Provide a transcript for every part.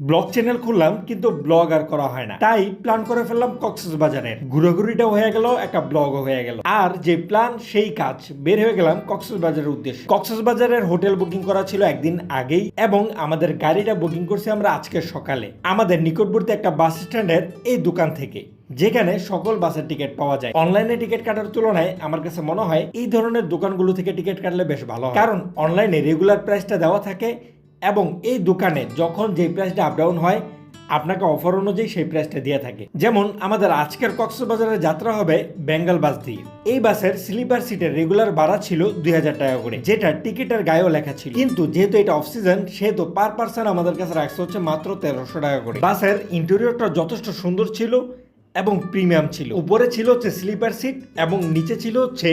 Blog channel খুললাম, কিন্তু blog আর করা হয় না। তাই প্ল্যান করে ফেললাম কক্সেস বাজারের ঘুরাঘুরিটাও হয়ে গেল, একটা ব্লগও হয়ে গেল। আর যে প্ল্যান সেই কাজ। বের হয়ে গেলাম কক্সেস বাজারের উদ্দেশ্যে। কক্সেস বাজারের হোটেল বুকিং করা ছিল একদিন আগেই, এবং আমাদের গাড়িটা বুকিং করছি আমরা আজকে সকালে। আমাদের নিকটবর্তী একটা বাস স্ট্যান্ডের এই দোকান থেকে, যেখানে সকল বাসের টিকিট পাওয়া যায়। অনলাইনে টিকিট কাটার তুলনায় আমার কাছে মনে হয়, এই ধরনের দোকানগুলো থেকে টিকিট কাটলে বেশ ভালো কারণ অনলাইনে রেগুলার প্রাইসটা দেওয়া থাকে এবং এই দোকানে যখন যে প্রাইসটা আপ ডাউন হয়, আপনাকে অফার অনুযায়ী সেই প্রাইসটা দিয়ে থাকে। যেমন আমাদের আজকের কক্সবাজারের যাত্রা হবে বেঙ্গল বাস দিয়ে। এই বাসের স্লিপার সিটের রেগুলার ভাড়া ছিল দুই হাজার টাকা করে, যেটা টিকিটের গায়েও লেখা ছিল। কিন্তু যেহেতু এটা অফ সিজন সেহেতু পার পার্সন আমাদের কাছে রাখছে হচ্ছে মাত্র তেরোশো টাকা করে। বাসের ইন্টেরিয়রটা যথেষ্ট সুন্দর ছিল এবং প্রিমিয়াম ছিল। উপরে ছিল হচ্ছে স্লিপার সিট এবং নিচে ছিল হচ্ছে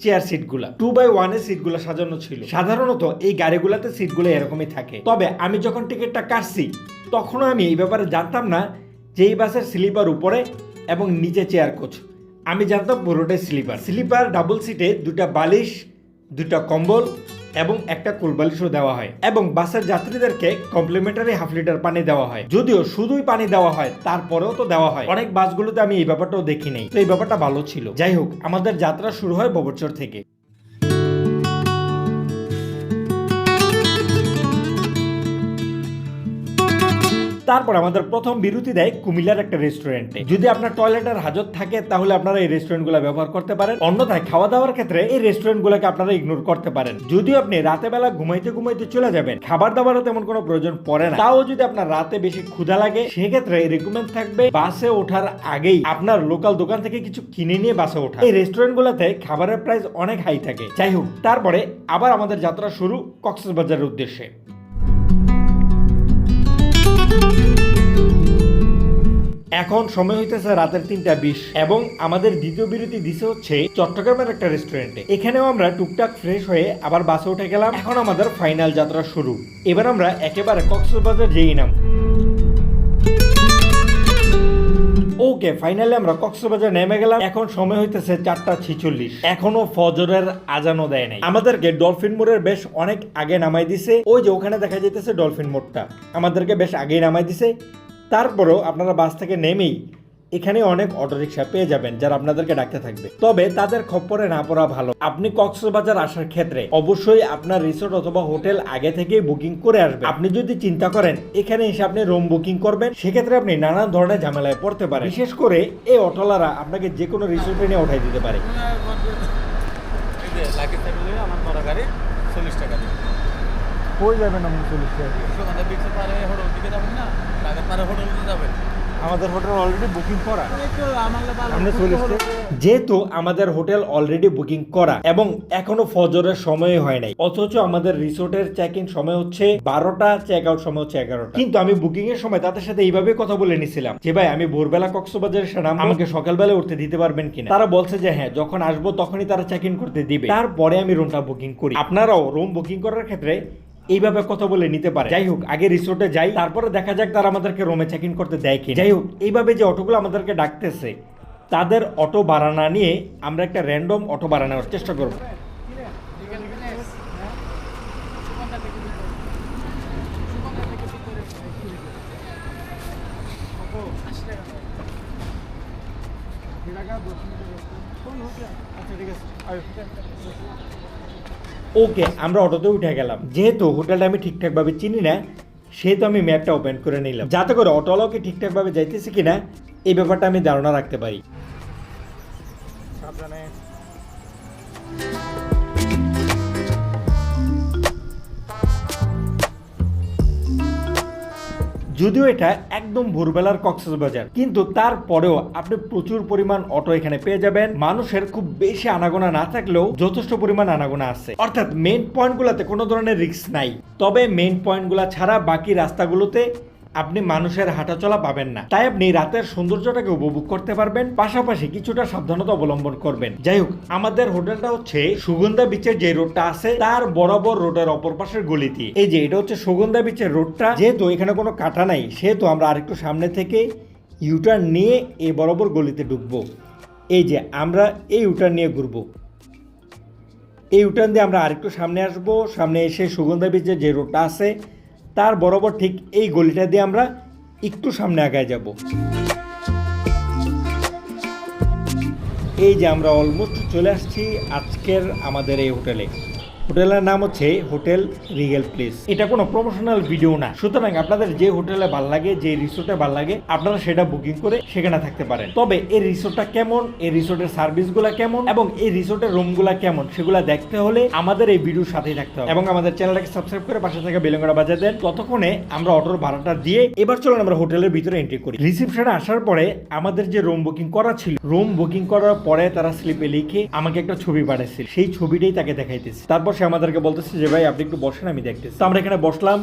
চেয়ার সিটগুলা টু বাই ওয়ানের সিটগুলো সাজানো ছিল। সাধারণত এই গাড়িগুলোতে সিটগুলো এরকমই থাকে। তবে আমি যখন টিকিটটা কাটছি তখনও আমি এই ব্যাপারে জানতাম না যে এই বাসের স্লিপার উপরে এবং নিচে চেয়ার কোচ আমি জানতাম পুরোটাই স্লিপার স্লিপার ডাবল সিটে দুটা বালিশ দুটা কম্বল এবং একটা কোলবালিশও দেওয়া হয়। এবং বাসের যাত্রীদেরকে কমপ্লিমেন্টারি হাফ লিটার পানি দেওয়া হয়। যদিও শুধুই পানি দেওয়া হয়, তারপরেও তো দেওয়া হয়। অনেক বাসগুলোতে আমি এই ব্যাপারটাও দেখি তো এই ব্যাপারটা ভালো ছিল। যাই হোক, আমাদের যাত্রা শুরু হয় ববরচর থেকে। তারপর আমাদের প্রথম বিরতি দেয় কুমিল্লার একটা রেস্টুরেন্টে যদি আপনার টয়লেটের হাজত থাকে, তাহলে আপনারা এই রেস্টুরেন্টগুলো ব্যবহার করতে পারেন। অন্যথায় খাওয়া দাওয়ার ক্ষেত্রে এই রেস্টুরেন্টগুলোকে আপনারা ইগনোর করতে পারেন। যদিও আপনি রাতে বেলা ঘুমাইতে ঘুমাইতে চলে যাবেন খাবার দাবারও তেমন কোনো প্রয়োজন পড়ে না। তাও যদি আপনার রাতে বেশি ক্ষুধা লাগে, সেক্ষেত্রে রেকমেন্ড থাকবে বাসে ওঠার আগেই আপনার লোকাল দোকান থেকে কিছু কিনে নিয়ে বাসে ওঠা। এই রেস্টুরেন্ট রেস্টুরেন্টগুলোতে খাবারের প্রাইস অনেক হাই থাকে। যাই হোক, তারপরে আবার আমাদের যাত্রা শুরু কক্সবাজারের উদ্দেশ্যে। এখন সময় হইতেছে রাতের তিনটা বিশ, এবং আমাদের দ্বিতীয় বিরতি দিছে হচ্ছে চট্টগ্রামের একটা রেস্টুরেন্টে এখানেও আমরা টুকটাক ফ্রেশ হয়ে আবার বাসে উঠে গেলাম। এখন আমাদের ফাইনাল যাত্রা শুরু। এবার আমরা একেবারে কক্সবাজার যেই নাম। ওকে ফাইনালি আমরা কক্সবাজার নেমে গেলাম। এখন সময় হইতেছে চারটা ছিচল্লিশ। এখনও ফজরের আজানও দেয় নাই। আমাদেরকে ডলফিন মোড়ের বেশ অনেক আগে নামাই দিছে। ওই যে ওখানে দেখা যাইতেছে ডলফিন মোড়টা। আমাদেরকে বেশ আগেই নামাই দিছে। তারপরেও আপনারা বাস থেকে নেমেই এখানে অনেক অটোরিকশা পেয়ে যাবেন, যারা আপনাদেরকে ডাকতে থাকবে। তবে তাদের খপ্পরে না পড়া ভালো। আপনি কক্সবাজার আসার ক্ষেত্রে অবশ্যই আপনার রিসোর্ট অথবা হোটেল আগে থেকেই বুকিং করে আসবেন। আপনি যদি চিন্তা করেন, এখানে এসে আপনি রুম বুকিং করবেন, সেক্ষেত্রে আপনি নানান ধরনের ঝামেলায় পড়তে পারেন। বিশেষ করে এই অটোলারা আপনাকে যে কোনো রিসোর্টে নিয়ে উঠাই দিতে পারে। আমার চল্লিশ টাকা কই যাবেন আপনি চল্লিশ আমাদের হোটেল অলরেডি বুকিং করা। আমার চল্লিশ যেহেতু আমাদের হোটেল অলরেডি বুকিং করা এবং এখনও ফজরের সময় হয় নাই অথচ আমাদের রিসোর্টের চেক ইন সময় হচ্ছে বারোটা চেক আউট সময় হচ্ছে এগারোটা। কিন্তু আমি বুকিং এর সময় তাদের সাথে এইভাবে কথা বলে নিছিলাম যে ভাই আমি ভোরবেলা কক্সবাজার নামবো, আমাকে সকালবেলা উঠতে দিতে পারবেন কিনা? তারা বলছে যে হ্যাঁ যখন আসব তখনই তারা চেক ইন করতে দিবে। তারপরে আমি রুমটা বুকিং করি। আপনারাও রুম বুকিং করার ক্ষেত্রে এইভাবে কথা বলে নিতে পারে। যাই হোক আগে রিসোর্টে যাই তারপরে দেখা যাক তারা আমাদেরকে রুমে চেক ইন করতে দেয় কি যাই হোক এইভাবে যে অটোগুলো আমাদেরকে ডাকতেছে তাদের অটো ভাড়া না নিয়ে আমরা একটা র্যান্ডম অটো ভাড়া নেওয়ার চেষ্টা করব। ওকে, আমরা অটোতে উঠে গেলাম। যেহেতু হোটেলটা আমি ঠিকঠাকভাবে চিনি না, সেহেতু আমি ম্যাপটা ওপেন করে নিলাম। যাতে করে অটোওয়ালাকে ঠিকঠাকভাবে যাইতেছে কিনা এই ব্যাপারটা আমি ধারণা রাখতে পারি। সাবধানে। যদিও এটা একদম ভোরবেলার কক্সবাজার, কিন্তু তারপরেও আপনি প্রচুর পরিমাণ অটো এখানে পেয়ে যাবেন। মানুষের খুব বেশি আনাগোনা না থাকলেও যথেষ্ট পরিমাণ আনাগোনা আছে। অর্থাৎ মেন পয়েন্টগুলোতে কোনো ধরনের রিস্ক নাই। তবে মেন পয়েন্টগুলো ছাড়া বাকি রাস্তাগুলোতে আপনি মানুষের হাঁটাচলা পাবেন না। তাই আপনি রাতের সৌন্দর্যটাকে উপভোগ করতে পারবেন, পাশাপাশি কিছুটা সাবধানতা অবলম্বন করবেন। যাই হোক, আমাদের হোটেলটা হচ্ছে সুগন্ধা বিচের যে রোডটা আছে, তার বরাবর রোডের অপর পাশের গলিতে এই যে, এটা হচ্ছে সুগন্ধা বিচের রোডটা যেহেতু এখানে কোনো কাটা নাই, সেহেতু আমরা আরেকটু সামনে থেকে ইউটার্ন নিয়ে এই বরাবর গলিতে ঢুকবো। এই যে, আমরা এই ইউটার্ন নিয়ে ঘুরবো। এই ইউটার্ন দিয়ে আমরা আরেকটু সামনে আসব। সামনে এসে সুগন্ধা বিচের যে রোডটা আছে তার বরাবর ঠিক এই গলিটা দিয়ে আমরা একটু সামনে আগায় যাব। এই যে আমরা অলমোস্ট চলে আসছি আজকের আমাদের এই হোটেলে। হোটেলের নাম হচ্ছে হোটেল রিগেল প্লেস। এটা কোনো প্রমোশনাল ভিডিও না। সুতরাং আপনাদের যে হোটেলে ভালো লাগে, যে রিসোর্টে ভালো লাগে, আপনারা সেটা বুকিং করে সেখানে থাকতে পারেন। তবে এই রিসোর্টটা কেমন, এই রিসোর্টের সার্ভিসগুলো কেমন, এবং এই রিসোর্টের রুমগুলো কেমন, সেগুলো দেখতে হলে আমাদের এই ভিডিওর সাথেই থাকতে হবে। এবং আমাদের চ্যানেলটাকে সাবস্ক্রাইব করে পাশে থাকা বেলঙ্গড়া বাজার দেন। ততক্ষণে আমরা অটোর ভাড়াটা দিয়ে এবার চলুন আমরা হোটেলের ভিতরে এন্ট্রি করি। রিসেপশনে আসার পরে আমাদের যে রুম বুকিং করা ছিল রুম বুকিং করার পরে তারা স্লিপে লিখে আমাকে একটা ছবি পাঠাইছিল। সেই ছবিটাই তাকে দেখাইতেছে। তারপর সে আমাদেরকে বলতেছে যে ভাই আপনি একটু বসেন আমি দেখতেছি। আমরা এখানে বসলাম।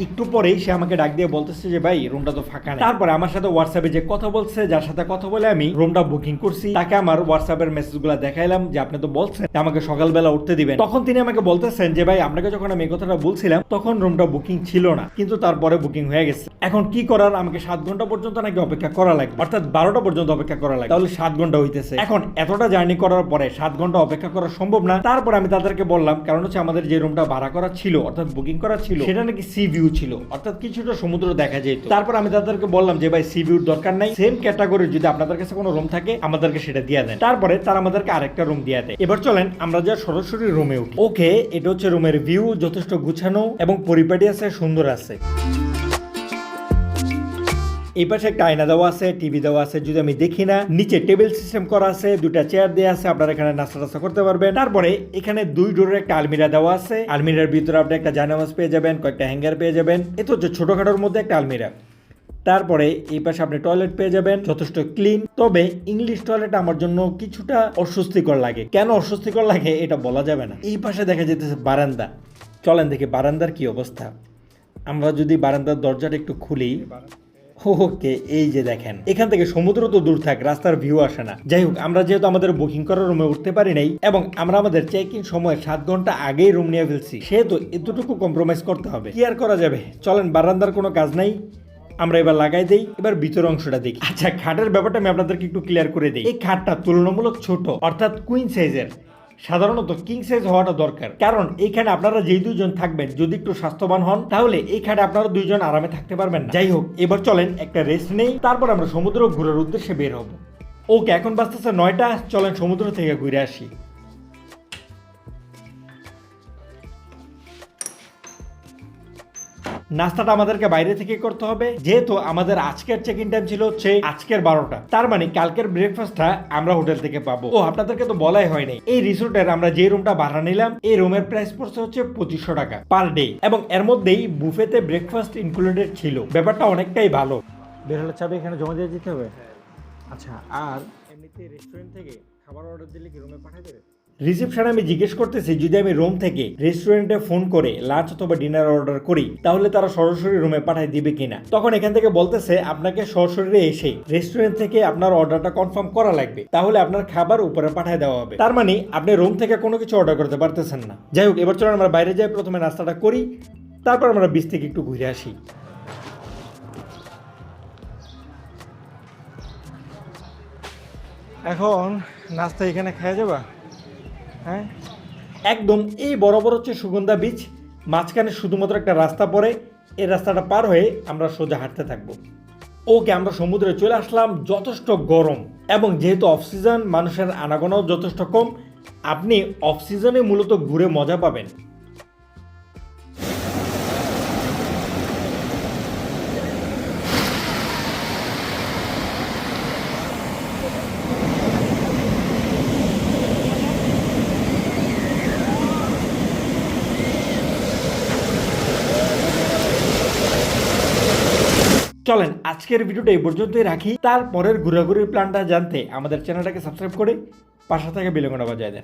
একটু পরেই সে আমাকে ডাক দিয়ে বলতেছে যে, ভাই রুমটা তো ফাঁকা নেই। তারপরে আমার সাথে হোয়াটসঅ্যাপে যে কথা বলছে, যার সাথে কথা বলে আমি রুমটা বুকিং করছি। তাকে আমার হোয়াটসঅ্যাপের মেসেজগুলো দেখাইলাম যে, আপনি তো বলছেন আমাকে সকালবেলা উঠতে দিবেন। তখন তিনি আমাকে বলতেছেন যে, ভাই, আপনাকে যখন আমি এই কথাটা বলছিলাম, তখন রুমটা বুকিং ছিল না। কিন্তু তারপরে বুকিং হয়ে গেছে। এখন কি করার? আমাকে সাত ঘণ্টা পর্যন্ত নাকি অপেক্ষা করা লাগবে? অর্থাৎ বারোটা পর্যন্ত অপেক্ষা করা লাগবে। তাহলে সাত ঘণ্টা হইতেছে। এখন এতটা জার্নি করার পরে সাত ঘণ্টা অপেক্ষা করা সম্ভব না। তারপর আমি তাদেরকে বললাম, কারণ হচ্ছে আমাদের যে রুমটা ভাড়া করা ছিল, অর্থাৎ বুকিং করা ছিল, সেটা নাকি সি ভিউ ছিল। অর্থাৎ কিছুটা সমুদ্র দেখা যেত। তারপর আমি তাদেরকে বললাম যে ভাই সি ভিউর দরকার নাই। সেম ক্যাটাগরি যদি আপনাদের কাছে কোনো রুম থাকে আমাদেরকে সেটা দিয়ে দেন। তারপরে তারা আমাদেরকে আরেকটা রুম দিয়ে দেয়। এবার চলেন আমরা যা সরাসরি রুমে উঠি। ওকে এটা হচ্ছে রুমের ভিউ যথেষ্ট গুছানো এবং পরিপাটি আছে সুন্দর আছে। এই পাশে একটা আয়না দেওয়া আছে টিভি দেওয়া আছে, যদি আমি দেখি না, নিচে টেবিল সিস্টেম করা আছে, দুটা চেয়ার দেওয়া আছে, আপনারা এখানে নাস্তা টাস্তা করতে পারবেন। তারপরে এখানে দুই ডোরের একটা আলমিরা দেওয়া আছে, আলমিরার ভিতরে আপনি একটা জায়নামাজ পেয়ে যাবেন, কয়েকটা হ্যাঙ্গার পেয়ে যাবেন। এ তো হচ্ছে ছোটখাটোর মধ্যে একটা আলমিরা। তারপরে এই পাশে আপনি টয়লেট পেয়ে যাবেন, যথেষ্ট ক্লিন তবে ইংলিশ টয়লেট আমার জন্য কিছুটা অস্বস্তিকর লাগে। কেন অস্বস্তিকর লাগে, এটা বলা যাবে না। এই পাশে দেখা যেতেছে বারান্দা। চলেন দেখি বারান্দার কি অবস্থা। আমরা যদি বারান্দার দরজাটা একটু খুলি ওকে, এই যে দেখেন। এখান থেকে সমুদ্র তো দূর থাক, রাস্তার ভিউ আসে না। যাই হোক, আমরা যেহেতু আমাদের বুকিং করার রুমে উঠতে পারি নাই, এবং আমরা আমাদের চেক ইন সময় সাত ঘণ্টা আগেই রুম নিয়ে ফেলছি, সেহেতু এতটুকু কম্প্রোমাইজ করতে হবে। কি আর করা যাবে? চলেন, বারান্দার কোনো কাজ নাই, আমরা এবার লাগাই দেই, এবার ভিতর অংশটা দেখি। আচ্ছা খাটের ব্যাপারটা আমি আপনাদেরকে একটু ক্লিয়ার করে দিই। এই খাটটা তুলনামূলক ছোট, অর্থাৎ কুইন সাইজের সাধারণত কিং সাইজ হওয়াটা দরকার। কারণ এইখানে আপনারা যেই দুজন থাকবেন, যদি একটু স্বাস্থ্যবান হন, তাহলে এখানে আপনারা দুইজন আরামে থাকতে পারবেন যাই হোক, এবার চলেন, একটা রেস্ট নেই। তারপর আমরা সমুদ্র ঘোরার উদ্দেশ্যে বের হব। ওকে, এখন বাঁচতেছে নয়টা। চলেন সমুদ্র থেকে ঘুরে আসি। নাস্তাটা আমাদেরকে বাইরে থেকে করতে হবে। যেহেতু আমাদের আজকের চেক ইন টাইম ছিল হচ্ছে আজকের বারোটা। তার মানে কালকের ব্রেকফাস্টটা আমরা হোটেল থেকে পাবো। ও আপনাদেরকে তো বলাই হয়নি। এই রিসোর্টের আমরা যে রুমটা ভাড়া নিলাম এই রুমের প্রাইস পড়ছে হচ্ছে পঁচিশশো টাকা পার ডে এবং এর মধ্যেই বুফেতে ব্রেকফাস্ট ইনক্লুডেড ছিল। ব্যাপারটা অনেকটাই ভালো। বের হলে চাবি এখানে জমা দিয়ে দিতে হবে? আচ্ছা আর? এমনিতে রেস্টুরেন্ট থেকে খাবার অর্ডার দিলে কি রুমে পাঠিয়ে দেবে? রিসেপশনে আমি জিজ্ঞেস করতেছি, যদি আমি রুম থেকে রেস্টুরেন্টে ফোন করে লাঞ্চ অথবা ডিনার অর্ডার করি, তাহলে তারা সরাসরি রুমে পাঠিয়ে দিবে কিনা? তখন এখান থেকে বলতেছে, আপনাকে সরাসরি এসে রেস্টুরেন্ট থেকে আপনার অর্ডারটা কনফার্ম করা লাগবে। তাহলে আপনার খাবার উপরে পাঠিয়ে দেওয়া হবে। তার মানে আপনি রুম থেকে কোনো কিছু অর্ডার করতে পারতেছেন না। যাই হোক, এবার চলুন আমরা বাইরে যাই, প্রথমে নাস্তাটা করি, তারপর আমরা বিচ থেকে একটু ঘুরে আসি। এখন নাস্তা এখানে খেয়ে যাবা? হ্যাঁ? একদম এই বরাবর হচ্ছে সুগন্ধা বীচ মাঝখানে শুধুমাত্র একটা রাস্তা পড়ে, এই রাস্তাটা পার হয়ে আমরা সোজা হাঁটতে থাকব। ওকে আমরা সমুদ্রে চলে আসলাম, যথেষ্ট গরম। এবং যেহেতু অক্সিজেন সিজন মানুষের আনাগোনাও যথেষ্ট কম, আপনি অক্সিজেনে সিজনে মূলত ঘুরে মজা পাবেন। চলেন, আজকের ভিডিওটা এই পর্যন্তই রাখি। তারপরের ঘোরাঘুরির প্ল্যানটা জানতে আমাদের চ্যানেলটাকে সাবস্ক্রাইব করে পাশে থাকে বিলঙ্গনা বাজায় দেন।